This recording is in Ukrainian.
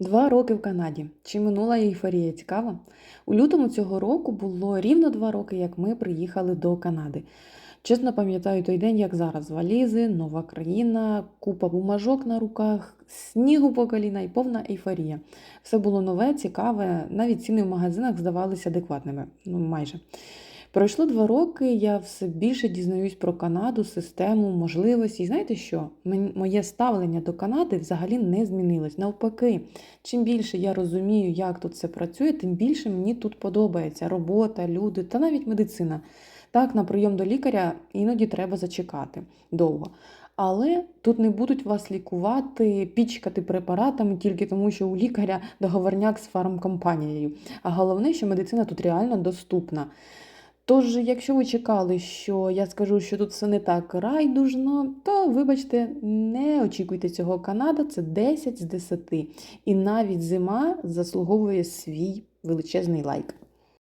Два роки в Канаді. Чи минула ейфорія? Цікаво? У лютому цього року було рівно два роки, як ми приїхали до Канади. Чесно пам'ятаю той день, як зараз. Валізи, нова країна, купа бумажок на руках, снігу по коліна і повна ейфорія. Все було нове, цікаве, навіть ціни в магазинах здавалися адекватними. Ну, майже. Пройшло два роки, я все більше дізнаюсь про Канаду, систему, можливості. І знаєте що? Моє ставлення до Канади взагалі не змінилось. Навпаки, чим більше я розумію, як тут все працює, тим більше мені тут подобається робота, люди та навіть медицина. Так, на прийом до лікаря іноді треба зачекати довго. Але тут не будуть вас лікувати, пічкати препаратами тільки тому, що у лікаря договорняк з фармкомпанією. А головне, що медицина тут реально доступна. Тож, якщо ви чекали, що я скажу, що тут все не так райдужно, то вибачте, не очікуйте цього. Канада це 10 з 10. І навіть зима заслуговує свій величезний лайк.